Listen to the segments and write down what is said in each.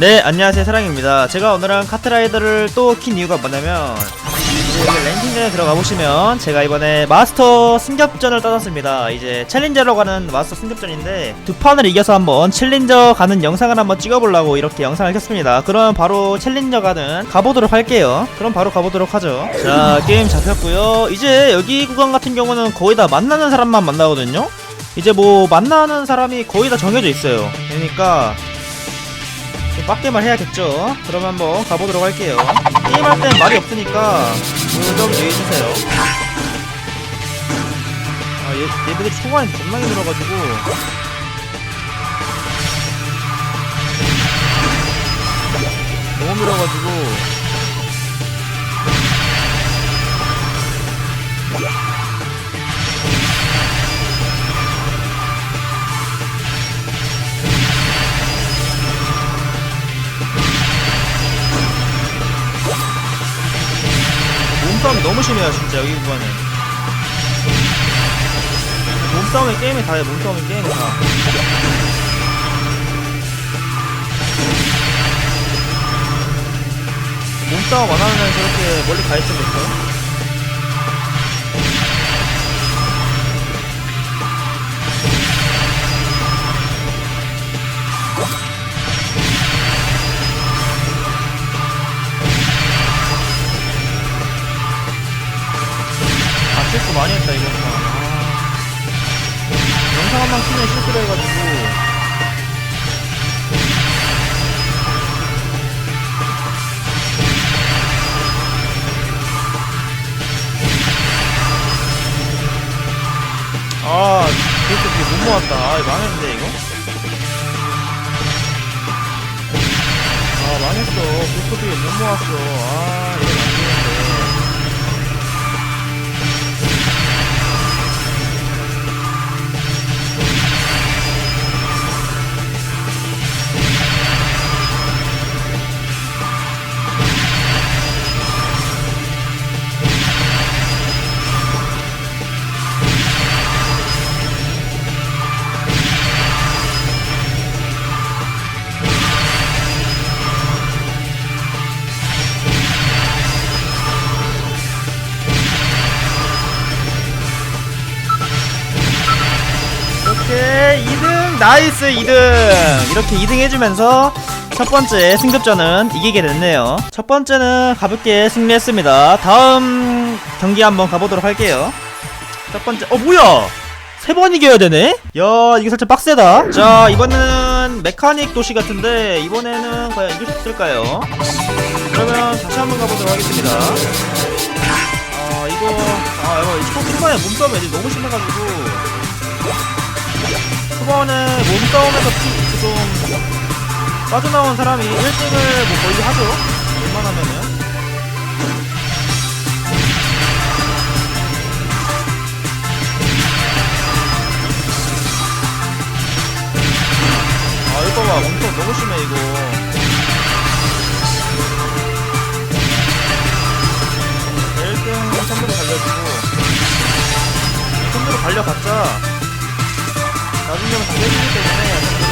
네 안녕하세요. 사랑입니다. 제가 오늘은 카트라이더를 또 킨 이유가 뭐냐면 이제 여기 랭킹전에 들어가 보시면 제가 이번에 마스터 승격전을 떠났습니다. 이제 챌린저로 가는 마스터 승격전인데 두 판을 이겨서 한번 챌린저 가는 영상을 한번 찍어보려고 이렇게 영상을 켰습니다. 그럼 바로 챌린저 가는 가보도록 할게요. 그럼 바로 가보도록 하죠. 자 게임 잡혔고요. 이제 여기 구간 같은 경우는 거의 다 만나는 사람만 만나거든요. 이제 뭐 만나는 사람이 거의 다 정해져 있어요. 그러니까 좀 빡게만 해야겠죠. 그럼 한번 가보도록 할게요. 게임할 땐 말이 없으니까 좀 유의해주세요. 아, 얘, 얘들이 초반에 겁나게 늘어가지고. 너무 늘어가지고. 너무 심해요, 진짜, 여기 구간은. 몸싸움의 게임이 다예요, 몸싸움의 게임이 다. 몸싸움 안 하면 저렇게 멀리 가 있지 못해. 아, 많이 했다, 이거. 아. 영상 한방 키면 실수를 해가지고. 아, 그래서 이게 못 모았다. 아, 이거 망했는데, 이거? 아, 망했어. 그것도 못 모았어. 아, 이건 나이스 2등. 이렇게 2등 해주면서 첫 번째 승급전은 이기게 됐네요. 첫 번째는 가볍게 승리했습니다. 다음 경기 한번 가보도록 할게요. 첫 번째 어 뭐야? 세 번 이겨야 되네? 야 이게 살짝 빡세다. 자 이번에는 메카닉 도시 같은데 이번에는 과연 이길 수 있을까요? 그러면 다시 한번 가보도록 하겠습니다. 아 이거 아 이거 초반에 몸싸움 애들이 너무 심해가지고 초반에 몸싸움에서 피, 좀 빠져나온 사람이 1등을 뭐 거의 하죠. 웬만하면은. 아, 이거 봐. 몸싸움 너무 심해, 이거. 1등 선두로 달려주고, 선두로 달려갔자, 나중에는 달려주기 때문에 선수를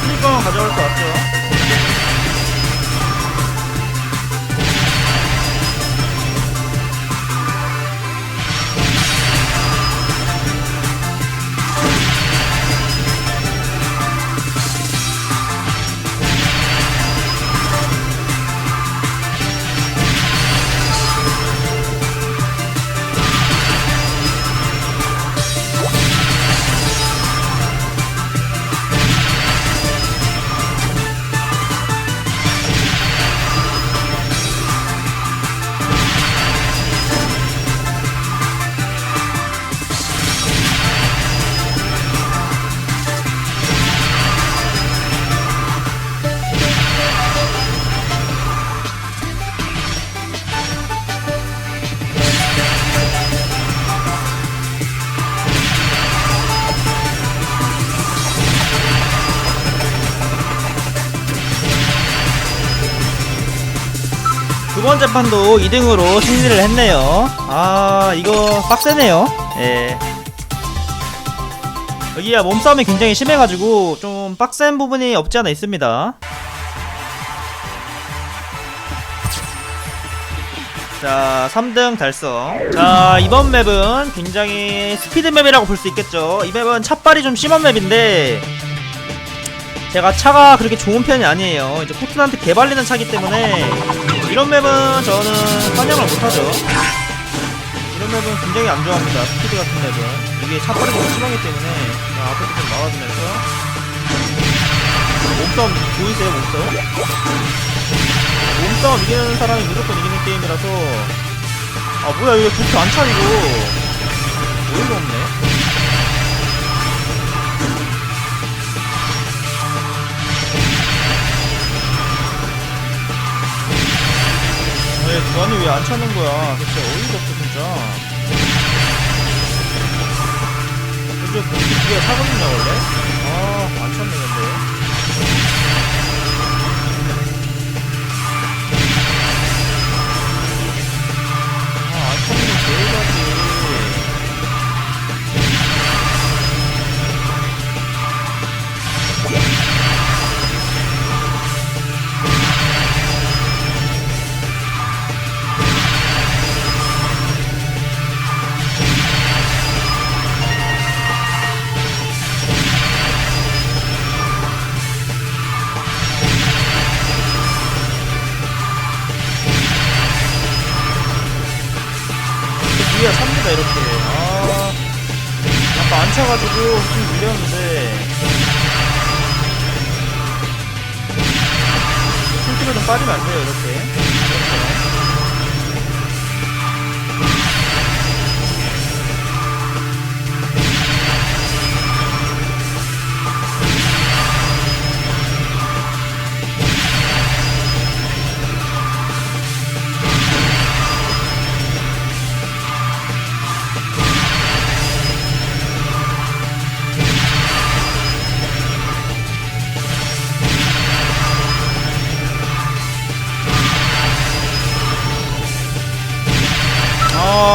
스니커만 가져올 것 같죠 두 번째 판도 2등으로 승리를 했네요. 아, 이거 빡세네요. 예. 여기야 몸싸움이 굉장히 심해가지고 좀 빡센 부분이 없지 않아 있습니다. 자, 3등 달성. 자, 이번 맵은 굉장히 스피드 맵이라고 볼 수 있겠죠. 이 맵은 차빨이 좀 심한 맵인데, 제가 차가 그렇게 좋은 편이 아니에요. 이제 포트나한테 개발리는 차기 때문에, 이런 맵은 저는 환영을 못하죠. 이런 맵은 굉장히 안 좋아합니다. 스피드 같은 맵은. 이게 차빨이 좀 심하기 때문에, 자, 앞에서 좀 나와주면서. 몸싸움 보이세요, 몸싸움? 몸싸움 이기는 사람이 무조건 이기는 게임이라서 아 뭐야 이거 부트 안 차리고 어이가 없네 왜 안 차는 거야? 진짜 어이가 없어 진짜. 부트 뒤에 차거든요 원래? 아 안 찼네 근데. 아, 안 찾는 거 제일 뒤에 삽니다 이렇게. 아. 아까 안 차가지고 좀 밀렸는데. 풀티가 좀 빠지면 안 돼요 이렇게.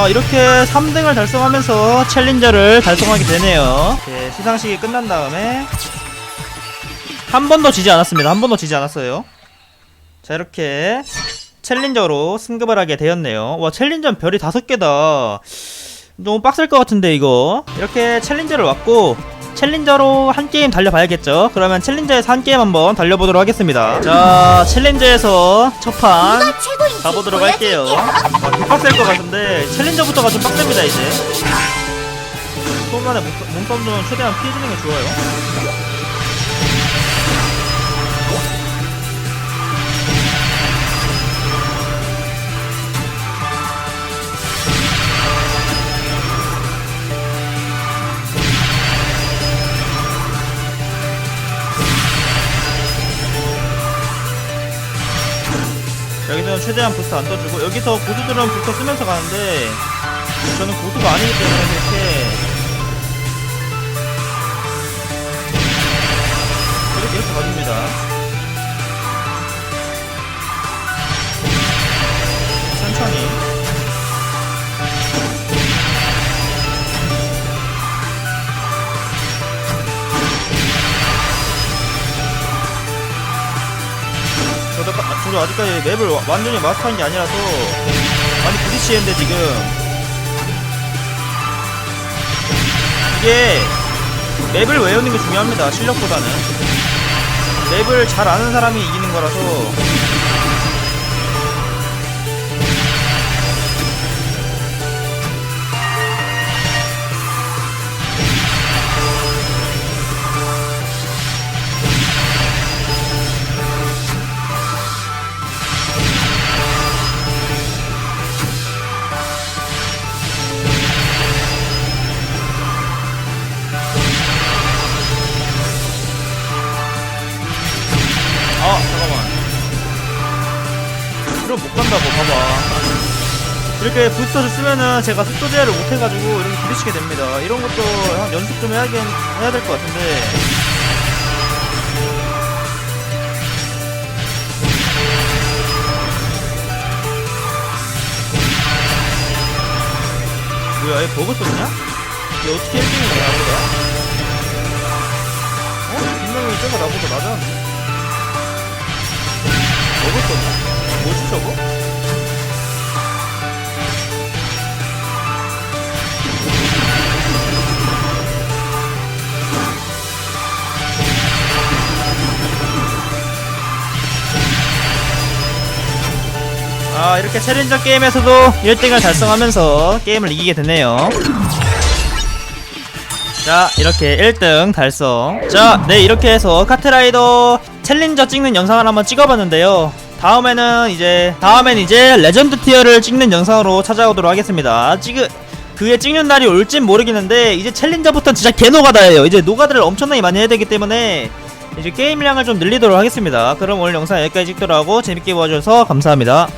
아 이렇게 3등을 달성하면서 챌린저를 달성하게 되네요. 네, 시상식이 끝난 다음에 한 번도 지지 않았습니다. 한 번도 지지 않았어요. 자 이렇게 챌린저로 승급을 하게 되었네요. 와 챌린저 별이 다섯 개다. 너무 빡셀 것 같은데 이거. 이렇게 챌린저를 왔고 챌린저로 한 게임 달려봐야겠죠 그러면 챌린저에서 한 게임 한번 달려보도록 하겠습니다 자 챌린저에서 첫판 가보도록 할게요. 아, 개빡셀 것 같은데 챌린저부터가 좀 빡셉니다 이제. 몸- 몸싸움 좀 최대한 피해주는 게 좋아요. 최대한 부스트 안 떠주고 여기서 고수들은 부스터 쓰면서 가는데 저는 고수가 아니기 때문에 그렇게. 이렇게 이렇게 가줍니다 저도, 아- 아직까지 맵을 와- 완전히 마스터한 게 아니라서 많이 부딪히는데 지금. 이게 맵을 외우는 게 중요합니다 실력보다는. 맵을 잘 아는 사람이 이기는 거라서 이대로 못 간다고 봐봐 이렇게 부스터를 쓰면은 제가 속도 제어를 못 해가지고 이런게 부딪히게 됩니다 이런 것도 한 연습 좀 해야긴 해야 될 것 같은데 뭐야 얘 버그 썼냐? 얘 어떻게 1등이 되나 보다? 어? 분명히 제가 나보다 낮았는데 뭐지 저거? 아 이렇게 챌린저 게임에서도 1등을 달성하면서 게임을 이기게 됐네요. 자 이렇게 1등 달성. 자네 이렇게 해서 카트라이더 챌린저 찍는 영상을 한번 찍어봤는데요 다음에는 이제 다음엔 이제 레전드 티어를 찍는 영상으로 찾아오도록 하겠습니다. 지금 그게 찍는 날이 올진 모르겠는데 이제 챌린저부터 진짜 개노가다예요. 이제 노가다를 엄청나게 많이 해야 되기 때문에 이제 게임량을 좀 늘리도록 하겠습니다. 그럼 오늘 영상 여기까지 찍도록 하고 재밌게 봐주셔서 감사합니다